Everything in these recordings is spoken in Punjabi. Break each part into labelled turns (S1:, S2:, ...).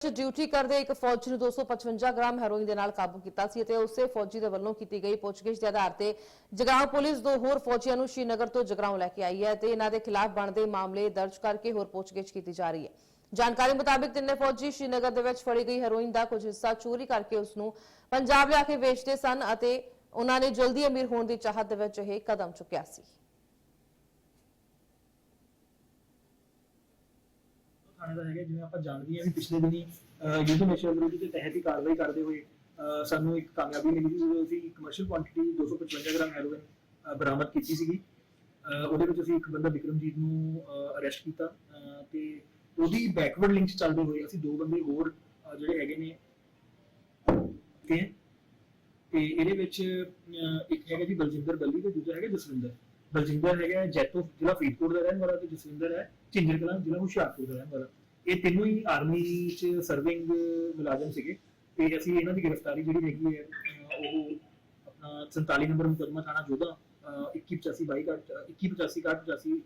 S1: ਚ ਡਿਊਟੀ ਕਰਦੇ ਇੱਕ ਫੌਜੀ ਨੂੰ 255 ਗ੍ਰਾਮ ਹੈਰੋਇਨ ਦੇ ਨਾਲ ਕਾਬੂ ਕੀਤਾ ਸੀ ਅਤੇ ਉਸੇ ਫੌਜੀ ਦੇ ਵੱਲੋਂ ਕੀਤੀ ਗਈ ਪੁੱਛਗਿੱਛ ਦੇ ਆਧਾਰ ਤੇ ਜਗਰਾਉਂ ਪੁਲਿਸ ਦੋ ਹੋਰ ਫੌਜੀਆਂ ਨੂੰ ਸ਼੍ਰੀਨਗਰ ਤੋਂ ਜਗਰਾਉਂ ਲੈ ਕੇ ਆਈ ਹੈ ਤੇ ਇਹਨਾਂ ਦੇ ਖਿਲਾਫ ਬਣਦੇ ਮਾਮਲੇ ਦਰਜ ਕਰਕੇ ਹੋਰ ਪੁੱਛਗਿੱਛ ਕੀਤੀ ਜਾ ਰਹੀ ਹੈ। ਜਾਣਕਾਰੀ ਮੁਤਾਬਿਕ ਤਿੰਨੇ ਫੌਜੀ ਸ਼੍ਰੀਨਗਰ ਦੇ ਵਿੱਚ ਫੜੀ ਗਈ ਹੈਰੋਇਨ ਦਾ ਕੁਝ ਹਿੱਸਾ ਚੋਰੀ ਕਰਕੇ ਉਸ ਨੂੰ ਪੰਜਾਬ ਲਿਆ ਕੇ ਵੇਚਦੇ ਸਨ ਅਤੇ ਉਹਨਾਂ ਨੇ ਜਲਦੀ ਅਮੀਰ ਹੋਣ ਦੀ ਚਾਹਤ ਦੇ ਵਿੱਚ ਇਹ ਕਦਮ ਚੁੱਕਿਆ ਸੀ।
S2: ਥਾਣੇ ਦਾ ਹੈਗਾ ਜਿਵੇਂ ਆਪਾਂ ਜਾਣਦੇ ਹਾਂ ਵੀ ਪਿਛਲੇ ਦਿਨੀ ਯੂਥ ਨਸ਼ਾ ਵਿਰੋਧੀ ਦੇ ਤਹਿਤ ਹੀ ਕਾਰਵਾਈ ਕਰਦੇ ਹੋਏ ਸਾਨੂੰ ਇੱਕ ਕਾਮਯਾਬੀ ਮਿਲੀ ਜਦੋਂ ਅਸੀਂ ਕਮਰਸ਼ੀਅਲ ਕੁਆਂਟੀਟੀ 255 ਗ੍ਰਾਮ ਹੈਰੋਇਨ ਬਰਾਮਦ ਕੀਤੀ ਸੀਗੀ। ਉਹਦੇ ਵਿੱਚ ਅਸੀਂ ਇੱਕ ਬੰਦਾ ਵਿਕਰਮਜੀਤ ਨੂੰ ਅਰੈਸਟ ਕੀਤਾ ਤੇ ਉਹਦੀ ਬੈਕਵਰਡ ਲਿੰਕ ਚੱਲਦੇ ਹੋਏ ਅਸੀਂ ਦੋ ਬੰਦੇ ਹੋਰ ਜਿਹੜੇ ਹੈਗੇ ਨੇ, ਤੇ ਤੇ ਇਹਦੇ ਵਿੱਚ ਇੱਕ ਹੈਗਾ ਜੀ ਬਲਜਿੰਦਰ ਬੱਲੀ ਤੇ ਦੂਜਾ ਹੈਗਾ ਜਸਵਿੰਦਰ। ਬਲਜਿੰਦਰ ਹੈਗਾ ਜੈਤੋ ਜ਼ਿਲ੍ਹਾ ਫਰੀਦਕੋਟ ਦਾ ਰਹਿਣ ਵਾਲਾ ਤੇ ਜਸਵਿੰਦਰ ਹੈ ਝਿੰਜਰ ਕਲਾਂ ਜ਼ਿਲ੍ਹਾ ਹੁਸ਼ਿਆਰਪੁਰ ਦਾ ਰਹਿਣ ਵਾਲਾ। ਇਹ ਤਿੰਨੋਂ ਹੀ ਆਰਮੀ ਚ ਸਰਵਿੰਗ ਮੁਲਾਜ਼ਮ ਸੀਗੇ ਤੇ ਅਸੀਂ ਇਹਨਾਂ ਦੀ ਗ੍ਰਿਫਤਾਰੀ ਜਿਹੜੀ ਹੈਗੀ ਹੈ ਉਹ ਆਪਣਾ 47 ਨੰਬਰ ਮੁਕੱਦਮਾ ਥਾਣਾ ਜੋਧਾ 2185 22 ਕੱਟ 2185 ਕੱਟ 85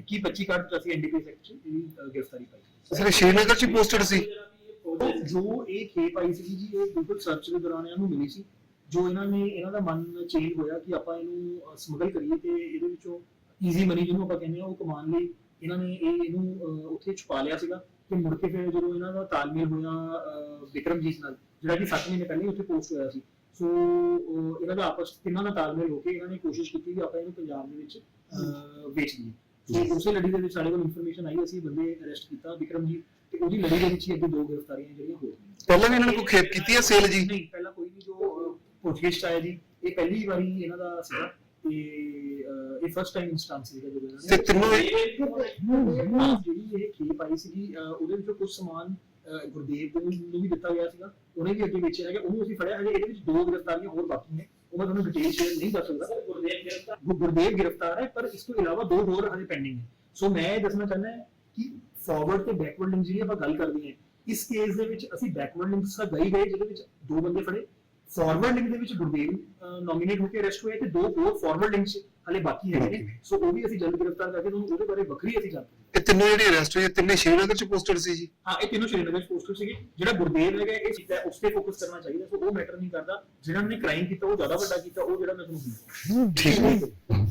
S2: 2125 ਕੱਟ 85 ਐਨਡੀਪੀਐਸ ਐਕਟ ਚ ਇਹਦੀ ਗ੍ਰਿਫਤਾਰੀ ਪਾਈ
S3: ਸਰ ਸ਼੍ਰੀਨਗਰ ਚ ਪੋਸਟਡ ਸੀ?
S2: ਜੋ ਇਹ ਖੇਪ ਆਈ ਸੀ ਜੀ ਇਹ ਗੂਗਲ ਸਰਚ ਦੇ ਦੌਰਾਨ ਇਹਨਾਂ ਮਿਲੀ ਸੀ। ਜੋ ਇਹਨਾਂ ਨੇ ਇਹਨਾਂ ਦਾ ਮਨ ਚੇਂਜ ਹੋਇਆ ਕਿ ਆਪਾਂ ਇਹਨੂੰ ਸਮਗਲ ਕਰੀਏ ਤੇ ਇਹਦੇ ਵਿੱਚੋਂ ਈਜ਼ੀ ਮਨੀ ਜਿਹਨੂੰ ਆਪਾਂ ਕਹਿੰਦੇ ਆ ਉਹ ਕਮਾਉਣ ਲਈ ਇਹਨਾਂ ਨੇ ਇਹ ਇਹਨੂੰ ਉੱਥੇ ਛੁਪਾ ਲਿਆ ਸੀਗਾ ਤੇ ਮੁੜ ਕੇ ਫਿਰ ਜਦੋਂ ਇਹਨਾਂ ਦਾ ਤਾਲਮੇਲ ਹੋਇਆ ਵਿਕਰਮਜੀਤ ਨਾਲ ਜਿਹੜਾ ਕਿ 7 ਮਹੀਨੇ ਪਹਿਲੇ ਉੱਥੇ ਪੋਸਟ ਹੋਇਆ ਸੀ। ਸੋ ਇਹਨਾਂ ਦਾ ਆਪਸ ਤਿੰਨਾਂ ਦਾ ਤਾਲਮੇਲ ਹੋ ਕੇ ਇਹਨਾਂ ਨੇ ਕੋਸ਼ਿਸ਼ ਕੀਤੀ ਵੀ ਆਪਾਂ ਇਹਨੂੰ ਪੰਜਾਬ ਦੇ ਵਿੱਚ ਵੇਚ ਦਈਏ। ਸੋ ਉਸੇ ਲੜੀ ਦੇ ਵਿੱਚ ਸਾਡੇ ਕੋਲ ਇਨਫੋਰਮੇਸ਼ਨ ਆਈ ਅਸੀਂ ਬੰਦੇ ਅਰੈਸਟ ਕੀਤਾ ਵਿਕਰਮਜੀਤ ਤੇ ਉਹਦੀ ਲੜੀ ਦੇ ਵਿੱਚ ਹੀ ਅੱਗੇ ਦੋ ਗ੍ਰਿਫਤਾਰੀਆਂ ਜਿਹੜੀਆਂ ਹੋ ਗਈਆਂ
S3: ਪਹਿਲਾਂ ਵੀ ਇਹਨਾਂ ਨੇ ਕੋਈ ਖੇਪ ਕੀਤੀ ਹੈ ਸੇਲ ਜੀ?
S2: ਨਹੀਂ ਪਹਿਲਾਂ ਕੋਈ ਨਹੀਂ ਜੋ ਪੁੱਛਗਿੱਛ 'ਚ ਆਇਆ ਜੀ ਇਹ ਪਹਿਲੀ ਵਾਰੀ ਇਹਨਾਂ ਦਾ ਸੀਗਾ ਤੇ ਇਹ ਫਸਟ ਟਾਈਮ ਇਨਸਟੈਂਸ ਸੀਗਾ ਜਦੋਂ ਇਹਨਾਂ
S3: ਤੇ ਤਿੰਨੋਂ
S2: ਹਾਂ, ਜਿਹੜੀ ਇਹ ਖੇਪ ਆਈ ਸੀਗੀ ਉਹਦੇ ਵਿੱਚੋਂ ਕੁਝ ਸਮਾਨ ਗੁਰਦੇਵ ਨੂੰ ਨੂੰ ਵੀ ਦਿੱਤਾ ਗਿਆ ਸੀਗਾ। ਉਹਨੇ ਵੀ ਅੱਗੇ ਵੇਚਿਆ ਹੈਗਾ। ਉਹਨੂੰ ਅਸੀਂ ਫੜਿਆ ਹਜੇ ਇਹਦੇ ਵਿੱਚ ਦੋ ਗ੍ਰਿਫਤਾਰੀਆਂ ਹੋਰ ਬਾਕੀ ਨੇ। ਉਹ ਮੈਂ ਤੁਹਾਨੂੰ ਡਿਟੇਲ ਸ਼ੇਅਰ ਨਹੀਂ ਕਰ ਸਕਦਾ। ਗੁਰਦੇਵ ਗ੍ਰਿਫਤਾਰ ਗੁਰਦੇਵ ਗ੍ਰਿਫਤਾਰ ਹੈ ਪਰ ਇਸ ਤੋਂ ਇਲਾਵਾ ਦੋ ਹੋਰ ਹਜੇ ਪੈਂਡਿੰਗ ਹੈ ਸੋ ਮੈਂ ਇਹ ਦੱਸਣਾ ਚਾਹੁੰਦਾ ਹਾਂ ਕਿ ਫਾਰਵਰਡ ਤੇ ਬੈਕਵਰਡ ਲਿੰਕ ਜਿਹੜੀ ਆਪਾਂ ਗੱਲ ਕਰਦੇ ਹਾਂ ਇਸ ਕੇਸ ਦੇ ਵਿੱਚ ਅਸੀਂ ਬੈਕਵਰਡ ਲਿੰਕਸ ਦਾ ਗਈ ਗਏ ਜਿਹਦੇ ਵਿੱਚ ਦੋ ਬੰਦੇ ਫੜੇ। ਫਾਰਵਰਡ ਲਿੰਕ ਦੇ ਵਿੱਚ ਗੁਰਦੇਵ ਨੋਮੀਨੇਟ ਹੋ ਕੇ ਅਰੈਸਟ ਹੋਏ ਤੇ ਦੋ ਹੋਰ ਫਾਰਵਰਡ ਲਿੰਕਸ ਹਲੇ ਬਾਕੀ ਹੈਗੇ ਨੇ। ਸੋ ਉਹ ਵੀ ਅਸੀਂ ਜਲਦ ਗ੍ਰਿਫਤਾਰ ਕਰਕੇ ਤੁਹਾਨੂੰ ਉਹਦੇ ਬਾਰੇ ਵੱਖਰੀ ਅਸੀਂ ਜਾਣਕਾਰੀ
S3: ਇਹ ਤਿੰਨੋਂ ਜਿਹੜੇ ਅਰੈਸਟ ਹੋਏ ਤਿੰਨੇ ਸ਼੍ਰੀਨਗਰ ਚ ਪੋਸਟਡ ਸੀ ਜੀ?
S2: ਹਾਂ ਇਹ ਤਿੰਨੋਂ ਸ਼੍ਰੀਨਗਰ ਚ ਪੋਸਟਰ ਸੀਗੇ। ਜਿਹੜਾ ਗੁਰਦੇਵ ਹੈਗਾ ਇਹ ਚੀਜ਼ਾਂ ਉਸ ਤੇ ਫੋਕਸ ਕਰਨਾ ਚਾਹੀਦਾ। ਸੋ ਉਹ ਮੈਟਰ ਨਹੀਂ ਕਰਦਾ। ਜਿਹਨਾਂ ਨੇ ਕ੍ਰਾਈਮ ਕੀਤਾ ਉਹ ਜ਼ਿਆਦਾ ਵੱਡਾ ਕੀਤਾ ਉਹ ਜਿਹੜਾ ਮੈਂ ਤੁਹਾਨੂੰ
S3: ਠੀਕ ਹੈ।